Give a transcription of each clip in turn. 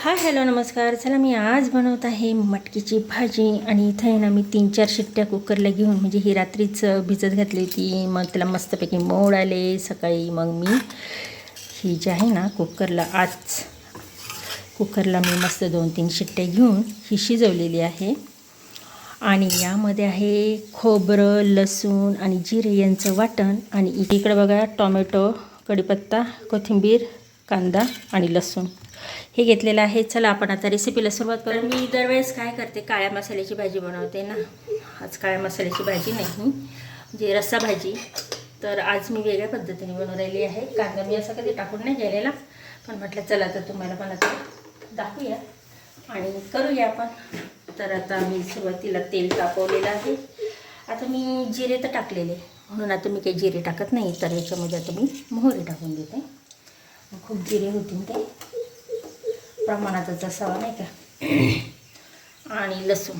Hi hello नमस्कार. चला मी आज बनवत आहे मटकीची भाजी. आणि इथं आहे ना मी तीन चार शिट्ट्या कुकरला घेऊन म्हणजे ही रात्रीच भिजत घातली होती. मग त्याला मस्तपैकी मोड आले. सकाळी मग मी ही जी आहे ना कुकरला आज कुकरला मी मस्त दोन तीन शिट्ट्या घेऊन ही शिजवलेली आहे. आणि यामध्ये आहे खोबरं लसूण आणि जिरे यांचं वाटण. आणि इकडे बघा टोमॅटो कढीपत्ता कोथिंबीर कांदा आणि लसूण. हे घेतलेलं आहे. चला आपण आता रेसिपीला सुरुवात करू. मी दरवेळेस काय करते काळ्या मसाल्याची भाजी बनवते ना. आज काळ्या मसाल्याची भाजी नाही. म्हणजे रस्सा भाजी. तर आज मी वेगळ्या पद्धतीने बनवून राहिली आहे. कांदा मी असं कधी टाकून नाही गेलेला पण म्हटलं चला तर तुम्हाला मला ते दाखवूया. आणि करूया आपण. तर आता मी सुरुवातीला तेल तापवलेलं आहे. आता मी जिरे तर टाकलेले. म्हणून आता मी काही जिरे टाकत नाही. तर याच्यामध्ये आता मी मोहरी टाकून देते. खूप जिरे होतील ते. प्रमाणातच असावा नाही का? आणि लसूण.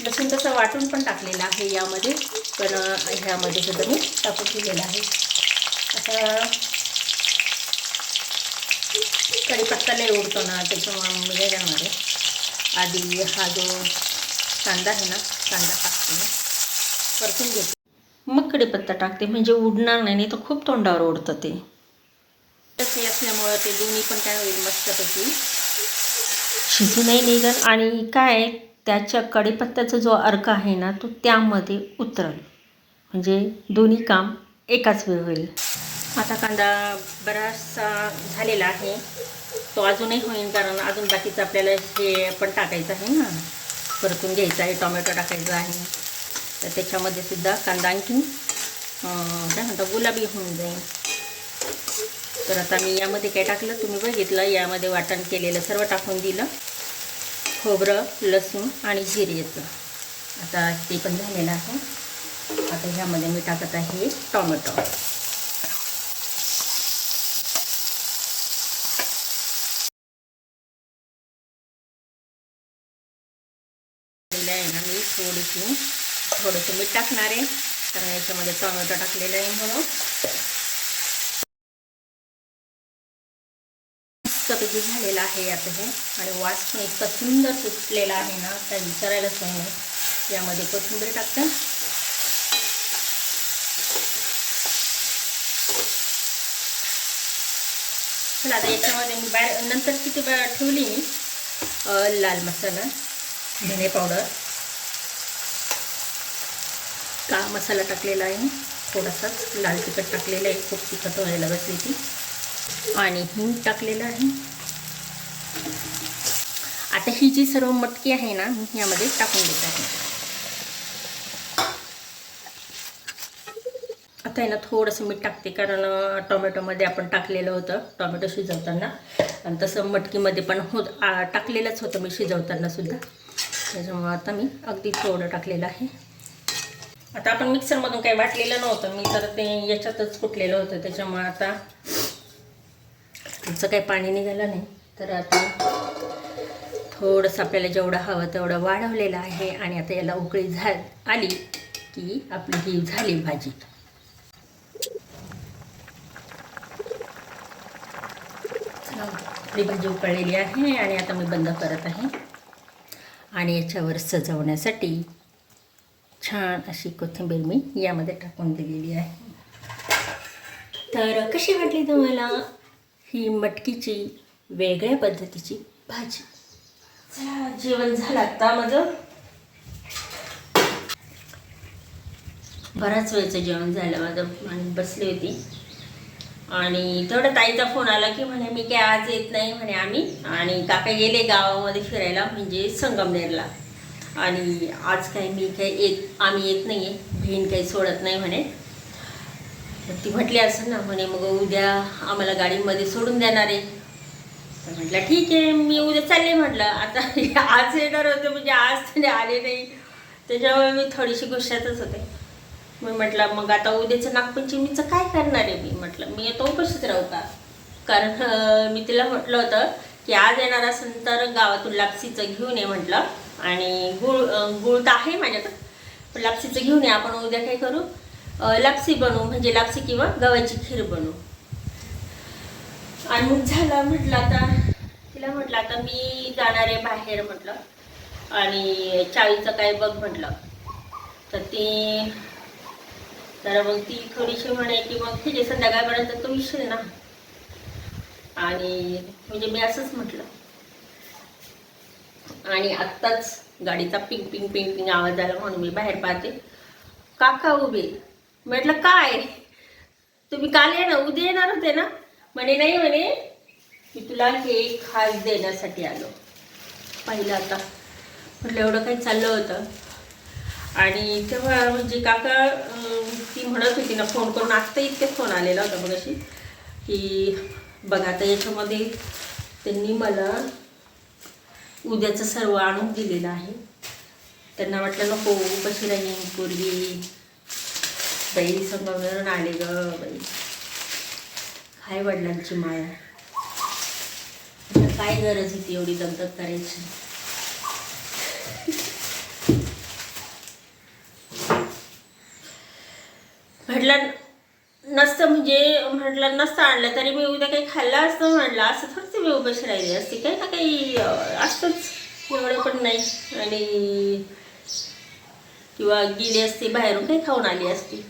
लसूण तसं वाटून पण टाकलेलं आहे यामध्ये. पण ह्यामध्ये सुद्धा मी टाकून दिलेलं आहे. आता कढीपत्ता लय उडतो ना त्याच्यामुळे मी आधी हा जो कांदा आहे ना कांदा टाकतो ना परतून घेतो. मग कढीपत्ता टाकते म्हणजे उडणार नाही नाही तर खूप तोंडावर उडतं ते. तसे असल्यामुळं ते दोन्ही पण काय होईल मस्तपैकी. शिजूनही निघन आणि काय त्याच्या कढीपत्त्याचा जो अर्क आहे ना तो त्यामध्ये उतरल. म्हणजे दोन्ही काम एकाच वेळ होईल. आता कांदा बराचसा झालेला आहे. तो अजूनही होईल कारण अजून बाकीचं आपल्याला हे पण टाकायचं आहे ना. परतून घ्यायचं आहे टोमॅटो टाकायचं आहे. तर त्याच्यामध्ये सुद्धा कांदा आणखीन काय म्हणता गुलाबी होऊन जाईल. तर आता मी यामध्ये काय टाकलं तुम्ही बघितलं यामध्ये वाटण केलेलं सर्व टाकून दिलं. खोबरं लसूण आणि जिरेचं. आता ते पण झालेलं आहे. आता ह्यामध्ये मी टाकत आहे टोमॅटो. आहे ना मी थोडीशी थोडंसं मीठ टाकणार आहे. कारण याच्यामध्ये टोमॅटो टाकलेलं आहे म्हणून. मस्तपैकी झालेलं आहे आता हे. आणि वास पण इतका सुंदर सुटलेला आहे ना काय विचारायलाच नाही. यामध्ये कोथिंबीर टाकते. चला आता याच्यामध्ये मी बाहेर नंतर किती ठेवली मी? लाल मसाला धने पावडर. काळा मसाला टाकलेला आहे थोडासाच लाल तिखट टाकलेलं आहे. खूप तिखट व्हायला बसली ती. आणि हिंग टाकलेलं आहे. आता ही जी सर्व मटकी आहे ना मी यामध्ये टाकून देत आहे. आता आहे ना थोडंसं मीठ टाकते कारण टोमॅटोमध्ये आपण टाकलेलं होतं टोमॅटो शिजवताना. आणि तसं मटकीमध्ये पण हो टाकलेलंच होतं मी शिजवताना सुद्धा. त्याच्यामुळं आता मी अगदी थोडं टाकलेलं आहे. आता आपण मिक्सरमधून काही वाटलेलं नव्हतं. मी तर ते याच्यातच कुटलेलं होतं. त्याच्यामुळं आता त्याचं काही पाणी निघालं नाही. तर आता थोडंसं आपल्याला जेवढं हवं तेवढं वाढवलेलं आहे आणि आता याला उकळी झा आली की आपली ही झाली भाजी. आपली भाजी उकळलेली आहे आणि आता मी बंद करत आहे. आणि याच्यावर सजवण्यासाठी छान अशी कोथिंबीर मी यामध्ये टाकून दिलेली आहे. तर कशी वाटली तुम्हाला ही मटकीची वेगळ्या पद्धतीची भाजी? चला जेवण झालं आता माझं. बराच वेळचं जेवण झालं माझं आणि बसली होती. आणि तेवढा ताईचा फोन आला की म्हणे मी काय आज येत नाही म्हणे आम्ही. आणि काका गेले गावामध्ये फिरायला म्हणजे संगमनेरला. आणि आज काही मी काही येत आम्ही येत नाही आहे बहीण काही सोडत नाही म्हणे. ती म्हटली असं ना म्हणे मग उद्या आम्हाला गाडीमध्ये सोडून देणार आहे. तर म्हटलं ठीक आहे मी उद्या चालले म्हटलं. आता आज येणार होते म्हणजे आज तरी आले नाही. त्याच्यामुळे मी थोडीशी गुस्सातच होते. मी म्हटलं मग आता उद्याचं नागपंचमीचं काय करणार आहे मी? म्हटलं मी आता उपस्थित राहू का? कारण मी तिला म्हटलं होतं की आज येणार असेल तर गावातून लापसीचं घेऊन ये म्हटलं. आणि गुळ गुळ तर आहे माझ्याकडं. पण लापसीचं घेऊन या आपण उद्या काय करू? लापसी बनवू म्हणजे लापसी किंवा गव्हाची खीर बनवू. आणि मग झालं म्हटलं आता तिला म्हटलं आता मी जाणार आहे बाहेर म्हटलं. आणि चाळीचं काय बघ म्हटलं. तर ती तर मग ती थोडीशी म्हणे की मग ठीक आहे संध्याकाळपर्यंत तो विषय ना. आणि म्हणजे मी असंच म्हटलं. आणि आत्ताच गाडीचा पिंग पिंग पिंग पिंग आवाज आला म्हणून मी बाहेर पाहते. काका उभे. म्हटलं काय तुम्ही काल ये ना उद्या येणार होते ना? म्हणे नाही म्हणे. मी तुला हे खास देण्यासाठी आलो. पाहिलं आता. म्हटलं एवढं काही चाललं होतं. आणि तेव्हा म्हणजे काका ती म्हणत होती ना फोन करून आत्ता इतके फोन आलेला होता मग अशी की बघा आता याच्यामध्ये त्यांनी मला उद्याचं सर्व आणून दिलेलं आहे. त्यांना वाटलं नको कशी राहील पूर्वी बाई संगमवरून आले ग बाई. काय वडिलांची माया. काय गरज होती एवढी दगदग करायची? म्हटलं नसतं म्हणजे म्हटलं नसतं आणलं तरी मी उद्या काही खाल्लं असतं म्हटलं असं थोडंच मी उपाशी राहिली असते. काही ना काही असतंच. एवढं पण नाही. आणि किंवा गेली असती बाहेरून काही खाऊन आली असती.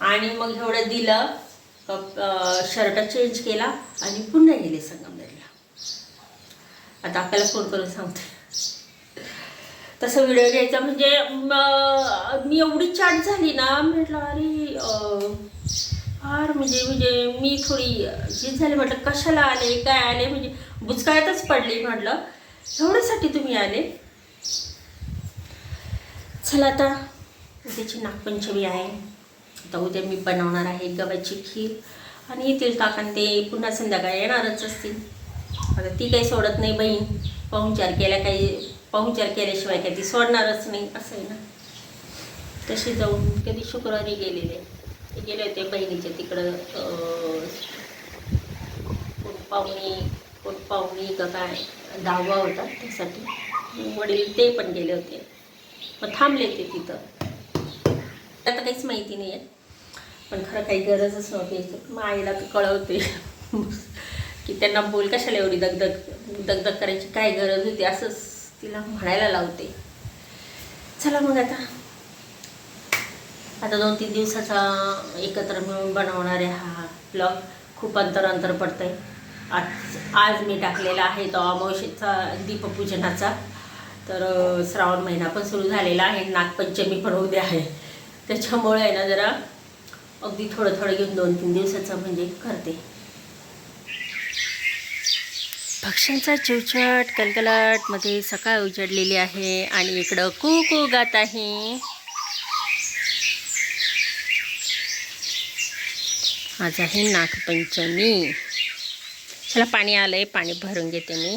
आणि मग एवढं दिलं शर्ट चेंज केला आणि पुन्हा गेले संगमनेरला. आता आपल्याला फोन करून सांगते. तसं व्हिडिओ घ्यायचा. म्हणजे मी एवढी चाट झाली ना म्हटलं अरे फार म्हणजे म्हणजे मी थोडी हे झाली. म्हटलं कशाला आले? काय आले? म्हणजे बुचकाळ्यातच पडली. म्हटलं एवढ्यासाठी तुम्ही आले? चला आता उद्याची नागपंचमी आहे. आता उद्या मी बनवणार आहे गव्हाची खीर आणि येतील काकान ते पुन्हा संध्याकाळी येणारच असतील. आता ती काही सोडत नाही बहीण. पाहुणचार केल्या काही पाहुणचार केल्याशिवाय काही सोडणारच नाही असं आहे ना. तशी जाऊन कधी शुक्रवारी गेलेले ते गेले होते बहिणीच्या तिकडं कोण पाहुणी कोण पाहुणी का काय दहावा होता त्यासाठी. वडील ते पण गेले होते. मग थांबले ते तिथं. आता काहीच माहिती नाही आहे पण खरं काही गरजच नव्हती. याची. मग आईला तर कळवते. की त्यांना बोल कशाला एवढी दगदग दगदग करायची? काय गरज होती? असंच तिला म्हणायला लावते. चला मग आता. आता दोन तीन दिवसाचा एकत्र मिळून बनवणारे हा ब्लॉग खूप अंतर अंतर पडतंय. आज आज मी टाकलेला आहे तो अमावस्येचा दीपपूजनाचा. तर श्रावण महिना पण सुरू झालेला आहे. नागपंचमी पण उद्या आहे त्याच्यामुळे आहे ना जरा अगदी थोडं थोडं घेऊन दोन तीन दिवसाचं म्हणजे करते. पक्ष्यांचा चिवचट कलकलाटमध्ये सकाळ उजडलेली आहे आणि इकडं कू कू गात आहे. आज आहे नागपंचमी. चला पाणी आलंय पाणी भरून घेते मी.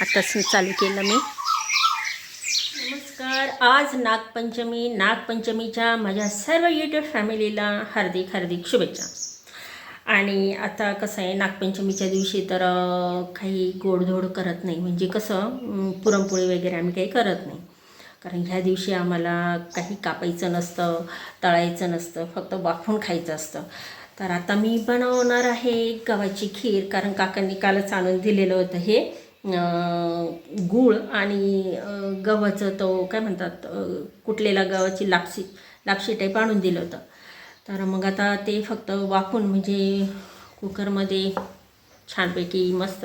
आताच चालू केलं मी. नमस्कार आज नागपंचमी. नागपंचमीच्या माझ्या सर्व यूट्यूब फॅमिलीला हार्दिक हार्दिक शुभेच्छा. आणि आता कसं आहे नागपंचमीच्या दिवशी तर काही गोडधोड करत नाही. म्हणजे कसं पुरणपोळी वगैरे आम्ही काही करत नाही. कारण ह्या दिवशी आम्हाला काही कापायचं नसतं तळायचं नसतं फक्त वाफून खायचं असतं. तर आता मी बनवणार आहे गव्हाची खीर कारण काकांनी कालच आणून दिलेलं होतं हे गूळ आणि गव्हाचं तो काय म्हणतात अं, कुटलेला गव्हाची लापशी लापशी टाईप आणून दिलं होतं. तर मग आता ते फक्त वाफून म्हणजे कुकरमध्ये छानपैकी मस्त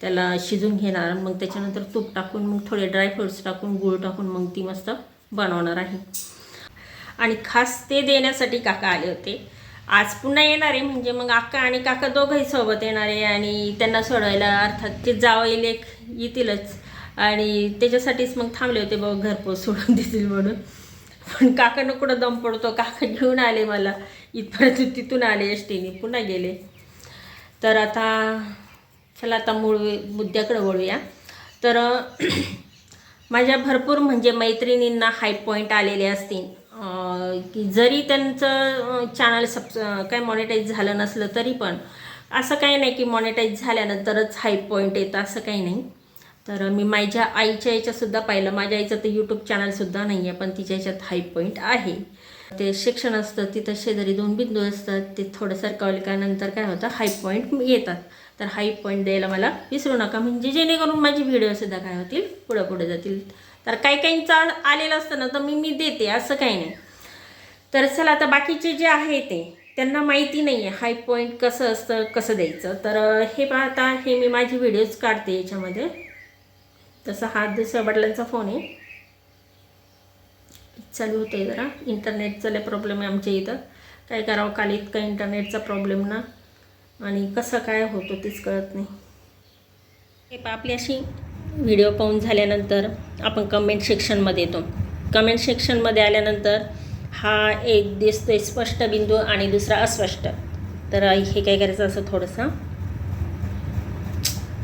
त्याला शिजून घेणार. मग त्याच्यानंतर तूप टाकून मग थोडे ड्रायफ्रुट्स टाकून गूळ टाकून मग ती मस्त बनवणार आहे. आणि खास ते देण्यासाठी काका आले होते. आज पुन्हा येणार आहे म्हणजे मग अक्का आणि काका दोघंही सोबत येणार आहे आणि त्यांना सोडवायला अर्थात ते जावई लेख येतीलच. आणि त्याच्यासाठीच मग थांबले होते बाबा घरपोच सोडून देतील म्हणून. पण काकांना कुठं दम पडतो? काका घेऊन आले मला. इथपर्यंत तिथून आले एस टीने पुन्हा गेले. तर आता चला आता मूळ मुद्द्याकडे वळूया. तर माझ्या भरपूर म्हणजे मैत्रिणींना हाय पॉईंट आलेले असतील. की जरी त्यांचं चॅनल सब काय मॉनिटाईज झालं नसलं तरी पण असं काही नाही की मॉनिटाईज झाल्यानंतरच हाय पॉईंट येतं असं काही नाही. तर मी माझ्या आईच्या याच्यातसुद्धा पाहिलं. माझ्या आईचं तर यूट्यूब चॅनलसुद्धा नाही आहे पण तिच्या याच्यात हाय पॉईंट आहे. ते सेक्शन असतं तिथं शेजारी दोन बिंदू असतात ते थोडं सरकावले का नंतर काय होतं हाय पॉईंट येतात. तर हाय पॉईंट द्यायला मला विसरू नका. म्हणजे जेणेकरून माझी व्हिडिओसुद्धा काय होतील पुढं पुढे जातील. तर काही काहींचा आलेलं असतं ना तर मी मी देते असं काही नाही. तर चला आता बाकीचे जे आहे ते त्यांना माहिती नाही आहे हाय पॉईंट कसं असतं कसं द्यायचं. तर हे पाहता हे मी माझी व्हिडिओज काढते याच्यामध्ये. तसा हा दुसऱ्या वडिलांचा फोन आहे. चालू होतं आहे जरा. इंटरनेटचा लय प्रॉब्लेम आहे आमच्या इथं. काय करावं काल इतका इंटरनेटचा प्रॉब्लेम ना. आणि कसं काय होतो तेच कळत नाही. हे पहा आपली अशी व्हिडिओ पाहून झाल्यानंतर आपण कमेंट सेक्शनमध्ये येतो. कमेंट सेक्शनमध्ये आल्यानंतर हा एक दिसतोय स्पष्ट बिंदू आणि दुसरा अस्पष्ट. तर हे काय करायचं असं थोडंसं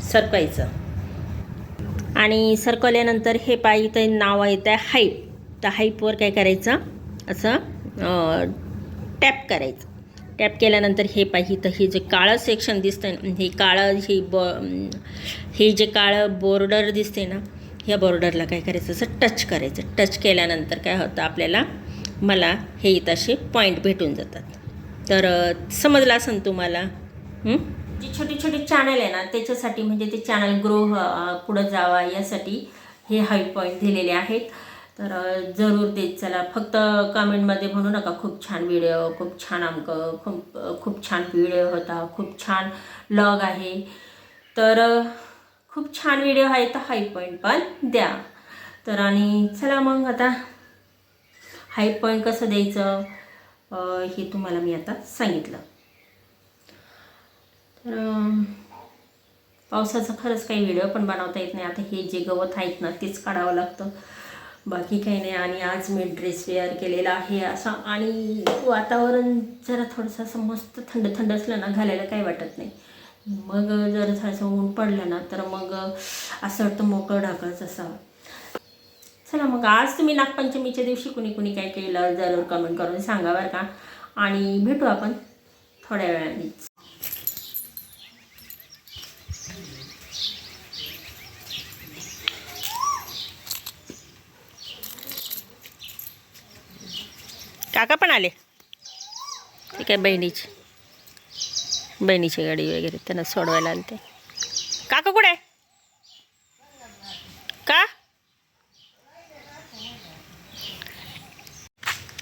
सरपायचं आणि सरकवल्यानंतर हे पाय इथं नाव येतं आहे हाईप तर हाईपवर काय करायचं? असं टॅप करायचं. टॅप केल्यानंतर हे पाहिजे तर हे जे काळं सेक्शन दिसतं ना हे काळं हे ब हे जे काळं बॉर्डर दिसते ना ह्या बॉर्डरला काय करायचं? असं टच करायचं. टच केल्यानंतर काय होतं आपल्याला? मला हे इथं असे पॉईंट भेटून जातात. तर समजला असेल तुम्हाला? हं? जी छोटी छोटी चॅनल आहे ना त्याच्यासाठी म्हणजे ते चॅनल ग्रो पुढं जावा यासाठी हे हाय पॉईंट दिलेले आहेत. तर जरूर देत चला. फक्त कमेंटमध्ये म्हणू नका खूप छान व्हिडिओ खूप छान अमकं खूप खूप छान व्हिडिओ होता खूप छान लॉग आहे. तर खूप छान व्हिडिओ आहे तर हाय पॉईंट पण द्या. तर आणि चला मग आता हाय पॉईंट कसं द्यायचं? हे तुम्हाला मी आता सांगितलं. तर पावसाचा खरंच काही व्हिडिओ पण बनवता येत नाही. आता हे जे गवत आहेत ना तेच काढावं लागतं. बाकी काही नाही. आणि आज मी ड्रेस वेअर केलेला आहे असं. आणि वातावरण जरा थोडंसं असं मस्त थंड थंड असलं ना घालायला काही वाटत नाही. मग जर थोडंसं ऊन पडलं ना तर मग असं वाटतं मोकळं ढाकळच असावं चला मग आज तुम्ही नागपंचमीच्या दिवशी कुणी कुणी काय केलं जरूर कमेंट करून सांगा बरं का. आणि भेटू आपण थोड्या वेळानेच. काका पण आले? ठीक आहे बहिणीची. बहिणीची गाडी वगैरे त्यांना सोडवायला आले ते काका कुठे? आहे का?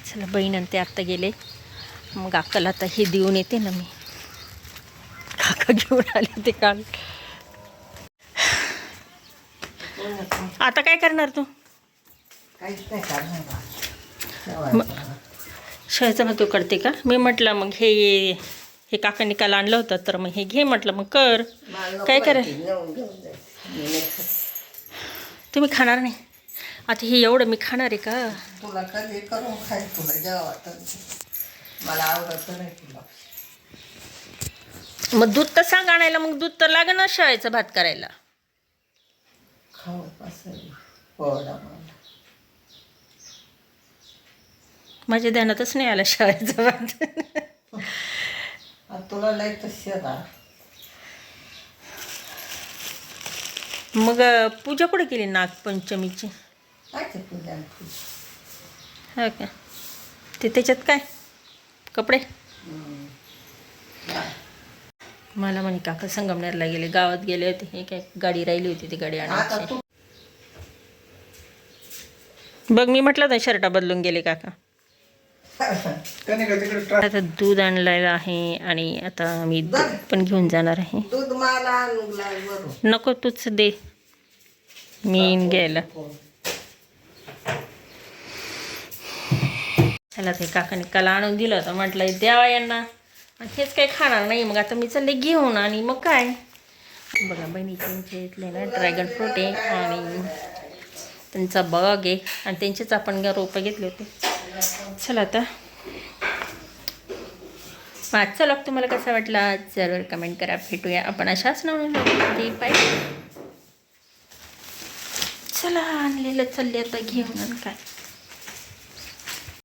चला बहीण आणि ते आत्ता गेले. मग अक्काला आता हे देऊन येते ना मी. काका घेऊन आले ते काल. आता काय करणार तू काहीच नाही करणार बा. म- शेळीचा भात तू करते का? मी म्हटलं मग हे हे काकांनी काल आणलं होतं तर मग हे घे. म्हटलं मग कर. काय करा. तुम्ही खाणार नाही? आता हे एवढं मी खाणार आहे का? तुला कधी करून खाय तुला जेव्हा वाटत ते. मला आवडत नाही तुला. मग दूध तर सांग आणायला मग दूध तर लागेल ना शेळीचा भात करायला. खाऊ असं पोळा मला माझ्या ध्यानातच नाही आला शेळीचा आता तुला लय तशी ना. मग पूजा कुठे केली नागपंचमीची? हो का? ते त्याच्यात काय? कपडे? मला म्हणे काका संगमनेरला गेले गावात गेले होते. हे काय गाडी राहिली होती ती गाडी आता आणायची. बघ मी म्हटलं ना शर्टा बदलून गेले काका. आता दूध आणलेलं आहे आणि आता मी दूध पण घेऊन जाणार आहे. नको तूच दे. मी घ्यायला. चला ते काकाने काल आणून दिलं होतं. म्हटलं द्यावा यांना. आणि हेच काही खाणार नाही. मग आता मी चालले घेऊन आणि मग काय? बघा बहिणीच्या इथले ना ड्रॅगन फ्रूट आहे आणि त्यांचा बाग आहे. आणि त्यांचेच आपण रोपं घेतले होते. चला आता. आजचा लॉग तुम्हाला कसा वाटला? जरूर कमेंट करा. भेटूया आपण अशाच नवीन vlog बाय चला आणलेलं चालले आता घेऊन. काय?